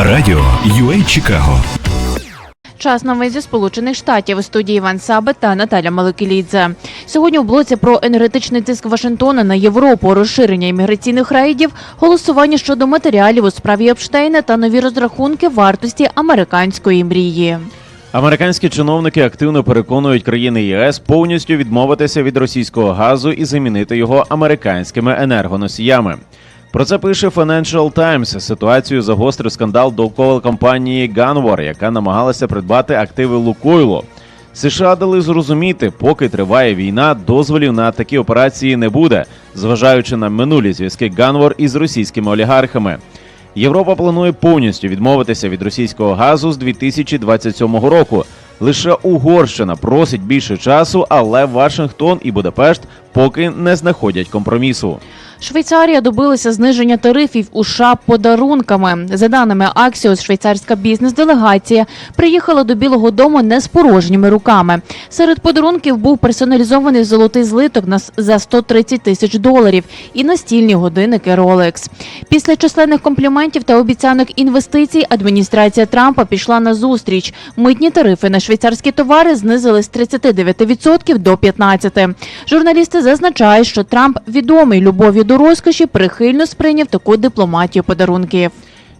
Радіо UA Чикаго Час новин зі сполучених штатів у студії Іван Сабе та Наталя Маликілідзе. Сьогодні у блоці про енергетичний тиск Вашингтона на Європу, розширення імміграційних рейдів, голосування щодо матеріалів у справі Епштейна та нові розрахунки вартості американської мрії. Американські чиновники активно переконують країни ЄС повністю відмовитися від російського газу і замінити його американськими енергоносіями. Про це пише Financial Times. Ситуацію загострив скандал довкола компанії Gunvor, яка намагалася придбати активи Лукойлу. США дали зрозуміти, поки триває війна, дозволів на такі операції не буде, зважаючи на минулі зв'язки Gunvor із російськими олігархами. Європа планує повністю відмовитися від російського газу з 2027 року. Лише Угорщина просить більше часу, але Вашингтон і Будапешт поки не знаходять компромісу. Швейцарія добилася зниження тарифів у США подарунками. За даними Axios, швейцарська бізнес-делегація приїхала до Білого Дому не з порожніми руками. Серед подарунків був персоналізований золотий злиток за 130 тисяч доларів і настільні годинники Rolex. Після численних компліментів та обіцянок інвестицій адміністрація Трампа пішла на зустріч. Митні тарифи на швейцарські товари знизили з 39% до 15%. Журналісти зазначають, що Трамп відомий любов'ю до розкоші прихильно сприйняв таку дипломатію подарунків.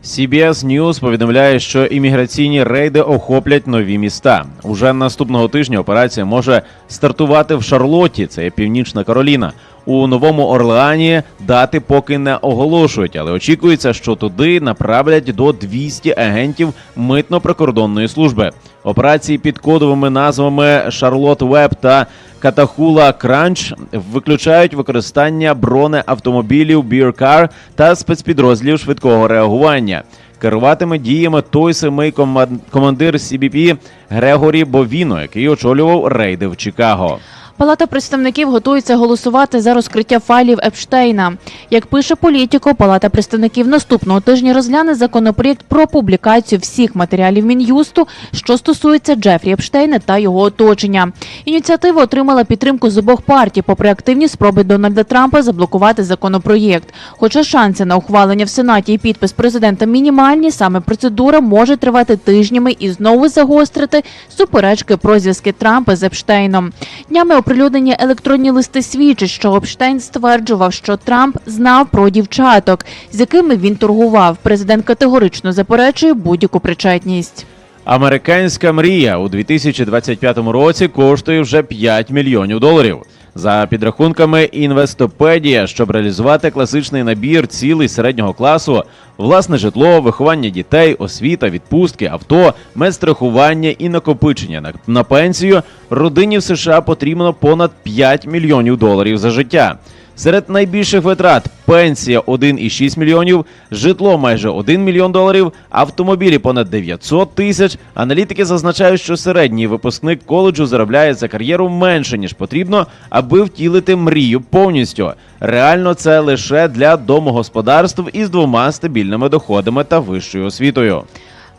CBS News повідомляє, що імміграційні рейди охоплять нові міста. Уже наступного тижня операція може стартувати в Шарлотті, це Північна Кароліна. У Новому Орлеані дати поки не оголошують, але очікується, що туди направлять до 200 агентів митно-прикордонної служби. Операції під кодовими назвами Шарлот Веб та Катахула Кранч виключають використання бронеавтомобілів Біркар та спецпідрозділів швидкого реагування. Керуватиме діями той самий коман- командир CBP Грегорі Бовіно, який очолював рейди в Чикаго. Палата представників готується голосувати за розкриття файлів Епштейна. Як пише політико, Палата представників наступного тижня розгляне законопроєкт про публікацію всіх матеріалів мін'юсту, що стосується Джефрі Епштейна та його оточення. Ініціатива отримала підтримку з обох партій, попри активні спроби Дональда Трампа заблокувати законопроєкт. Хоча шанси на ухвалення в сенаті і підпис президента мінімальні, саме процедура може тривати тижнями і знову загострити суперечки про зв'язки Трампа з Епштейном. Днями оприлюднені електронні листи свідчать, що Обштейн стверджував, що Трамп знав про дівчаток, з якими він торгував. Президент категорично заперечує будь-яку причетність. Американська мрія у 2025 році коштує вже 5 мільйонів доларів. За підрахунками Інвестопедія, щоб реалізувати класичний набір цілей середнього класу, власне житло, виховання дітей, освіта, відпустки, авто, медстрахування і накопичення на, пенсію, родині в США потрібно понад 5 мільйонів доларів за життя. Серед найбільших витрат пенсія 1,6 мільйонів, житло майже 1 мільйон доларів, автомобілі понад 900 тисяч. Аналітики зазначають, що середній випускник коледжу заробляє за кар'єру менше ніж потрібно, аби втілити мрію повністю. Реально це лише для домогосподарств із двома стабільними доходами та вищою освітою.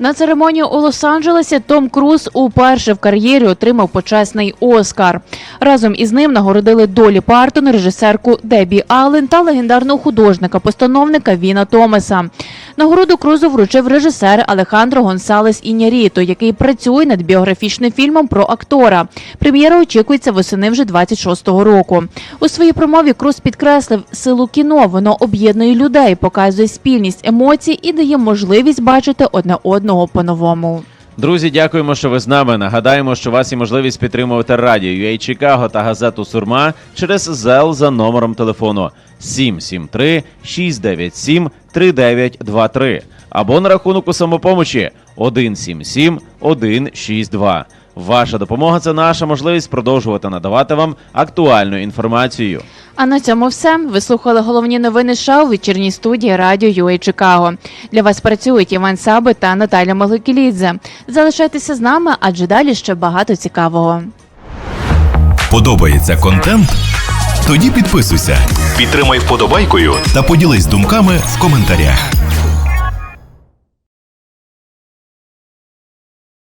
На церемонію у Лос-Анджелесі Том Круз уперше в кар'єрі отримав почесний Оскар. Разом із ним нагородили Долі Партон, режисерку Дебі Аллен та легендарного художника-постановника Віна Томаса. Нагороду Крузу вручив режисер Алехандро Гонсалес Іняріто, який працює над біографічним фільмом про актора. Прем'єра очікується восени вже 26-го року. У своїй промові Круз підкреслив силу кіно. Воно об'єднує людей, показує спільність емоцій і дає можливість бачити одне одного по-новому. Друзі, дякуємо, що ви з нами. Нагадаємо, що у вас є можливість підтримувати радіо UA Чикаго та газету Сурма через ЗЕЛ за номером телефону 773 697 3923 або на рахунок у самопомочі 177 162. Ваша допомога це наша можливість продовжувати надавати вам актуальну інформацію. А на цьому все. Ви слухали головні новини США у вечірній студії радіо UA Чикаго. Для вас працюють Іван Саби та Наталя Маликілідзе. Залишайтеся з нами, адже далі ще багато цікавого. Подобається контент? Тоді підписуйся, підтримай вподобайкою та поділись думками в коментарях.